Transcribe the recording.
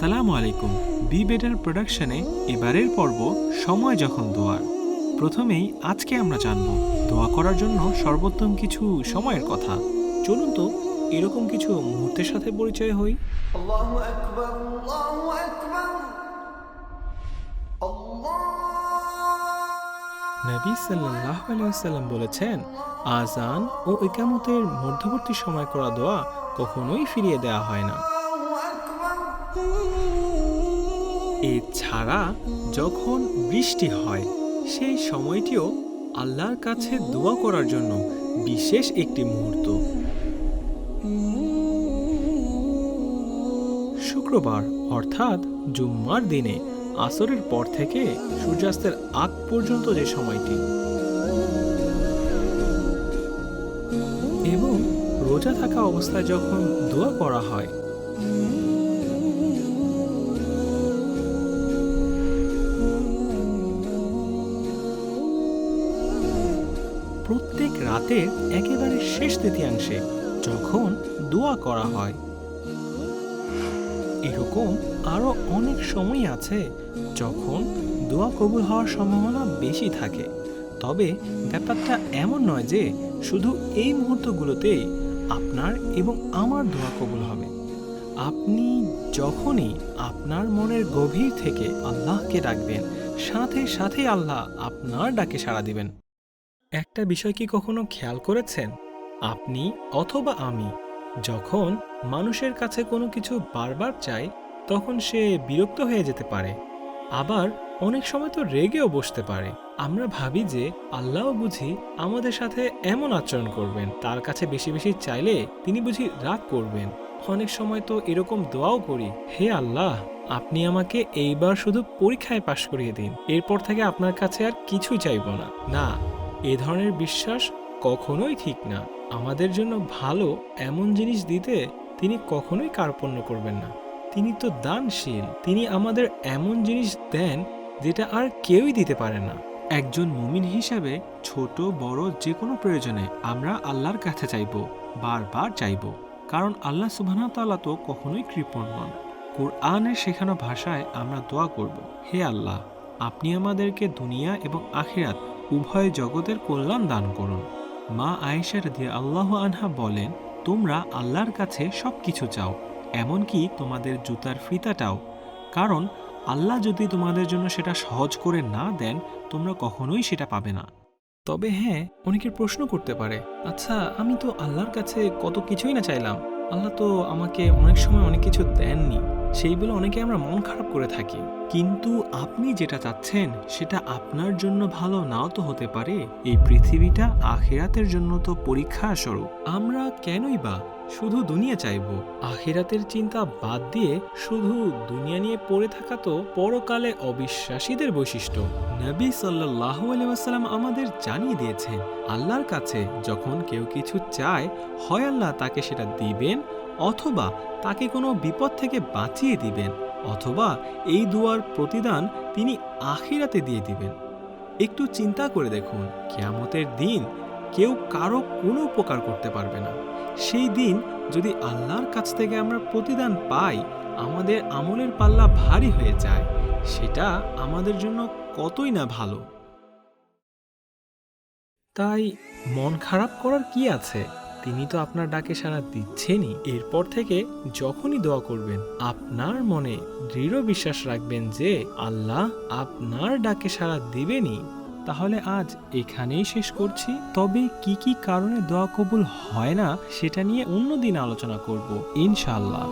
আসসালামু আলাইকুম। Be better প্রোডাকশনে এবারের পর্ব সময় যখন দোয়ার। প্রথমেই আজকে আমরা জানব দোয়া করার জন্য সর্বোত্তম কিছু সময়ের কথা। চলুন তো এরকম কিছু মুহূর্তের সাথে পরিচয় হই। আল্লাহু আকবার আল্লাহু আকবার। নবী সাল্লাহ আলাইসাল্লাম বলেছেন আজান ও একামতের মধ্যবর্তী সময় করা দোয়া কখনোই ফিরিয়ে দেওয়া হয় না। এছাড়া যখন বৃষ্টি হয়, সেই সময়টিও আল্লাহর কাছে দোয়া করার জন্য বিশেষ একটি মুহূর্ত। শুক্রবার, অর্থাৎ জুম্মার দিনে, আসরের পর থেকে সূর্যাস্তের আগ পর্যন্ত যে সময়টি। এবং রোজা থাকা অবস্থায় যখন দোয়া করা হয় প্রত্যেক রাতের একেবারে শেষ তৃতীয়াংশে যখন দোয়া করা হয়। এরকম আরও অনেক সময় আছে যখন দোয়া কবুল হওয়ার সম্ভাবনা বেশি থাকে। তবে ব্যাপারটা এমন নয় যে শুধু এই মুহূর্তগুলোতেই আপনার এবং আমার দোয়া কবুল হবে। আপনি যখনই আপনার মনের গভীর থেকে আল্লাহকে ডাকবেন, সাথে সাথে আল্লাহ আপনার ডাকে সাড়া দিবেন। একটা বিষয় কি কখনো খেয়াল করেছেন? আপনি অথবা আমি, যখন মানুষের কাছে কোনো কিছু বারবার চাই, তখন সে বিরক্ত হয়ে যেতে পারে। আবার অনেক সময় তো রেগেও বসতে পারে। আমরা ভাবি যে আল্লাহ বুঝি আমাদের সাথে এমন আচরণ করবেন, তার কাছে বেশি বেশি চাইলে তিনি বুঝি রাগ করবেন। অনেক সময় তো এরকম দোয়াও করি, হে আল্লাহ, আপনি আমাকে এইবার শুধু পরীক্ষায় পাশ করিয়ে দিন, এরপর থেকে আপনার কাছে আর কিছুই চাইব না। না এ ধরনের বিশ্বাস কখনোই ঠিক না। আমাদের জন্য ভালো এমন জিনিস দিতে তিনি কখনোই কার্পণ্য করবেন না। তিনি তো দানশীল। তিনি আমাদের এমন জিনিস দেন যেটা আর কেউই দিতে পারে না। একজন মুমিন হিসাবে ছোট, বড় যে কোনো প্রয়োজনে আমরা আল্লাহর কাছে চাইব, বারবার চাইব। কারণ আল্লাহ সুবহানাহু তো কখনোই কৃপণ নন। কোরআনের শেখানো ভাষায় আমরা দোয়া করব, হে আল্লাহ, আপনি আমাদেরকে দুনিয়া এবং আখিরাত উভয় জগতের কল্যাণ দান করুন। মা আয়েশা দিয়ে আল্লাহ আনহা বলেন, তোমরা আল্লাহর কাছে সব কিছু চাও, এমনকি তোমাদের জুতার ফিতাটাও। কারণ আল্লাহ যদি তোমাদের জন্য সেটা সহজ করে না দেন, তোমরা কখনোই সেটা পাবে না। তবে হ্যাঁ অনেকের প্রশ্ন করতে পারে আচ্ছা আমি তো আল্লাহর কাছে কত কিছুই না চাইলাম। আল্লাহ তো আমাকে অনেক সময় অনেক কিছু দেননি। সেই বলে অনেকে আমরা মন খারাপ করে থাকি। কিন্তু আপনি যেটা চাচ্ছেন, সেটা আপনার জন্য ভালো নাও তো হতে পারে। এই পৃথিবীটা আখেরাতের জন্য তো পরীক্ষা স্বরূপ আমরা কেনই বা শুধু দুনিয়া চাইব? আখেরাতের চিন্তা বাদ দিয়ে শুধু দুনিয়া নিয়ে পড়ে থাকা তো পরকালে অবিশ্বাসীদের বৈশিষ্ট্য। নবী সাল্লাহ আলাইসাল্লাম আমাদের জানিয়ে দিয়েছেন, আল্লাহর কাছে যখন কেউ কিছু চায়, হয় আল্লাহ তাকে সেটা দিবেন অথবা তাকে কোনো বিপদ থেকে বাঁচিয়ে দিবেন, অথবা এই দুয়ার প্রতিদান তিনি আখিরাতে দিয়ে দিবেন। একটু চিন্তা করে দেখুন, কেয়ামতের দিন কেউ কারও কোনো উপকার করতে পারবে না। সেই দিন যদি আল্লাহর কাছ থেকে আমরা প্রতিদান পাই, আমাদের আমলের পাল্লা ভারী হয়ে যায়, সেটা আমাদের জন্য কতই না ভালো। তাই মন খারাপ করার কি আছে? তিনি তো আপনার ডাকে সাড়া দিচ্ছেনই। এরপর থেকে যখনই দোয়া করবেন, আপনার মনে দৃঢ় বিশ্বাস রাখবেন যে আল্লাহ আপনার ডাকে সাড়া দেবেনই। তাহলে আজ এখানেই শেষ করছি। তবে কি কি কারণে দোয়া কবুল হয় না, সেটা নিয়ে অন্যদিন আলোচনা করব ইনশাল্লাহ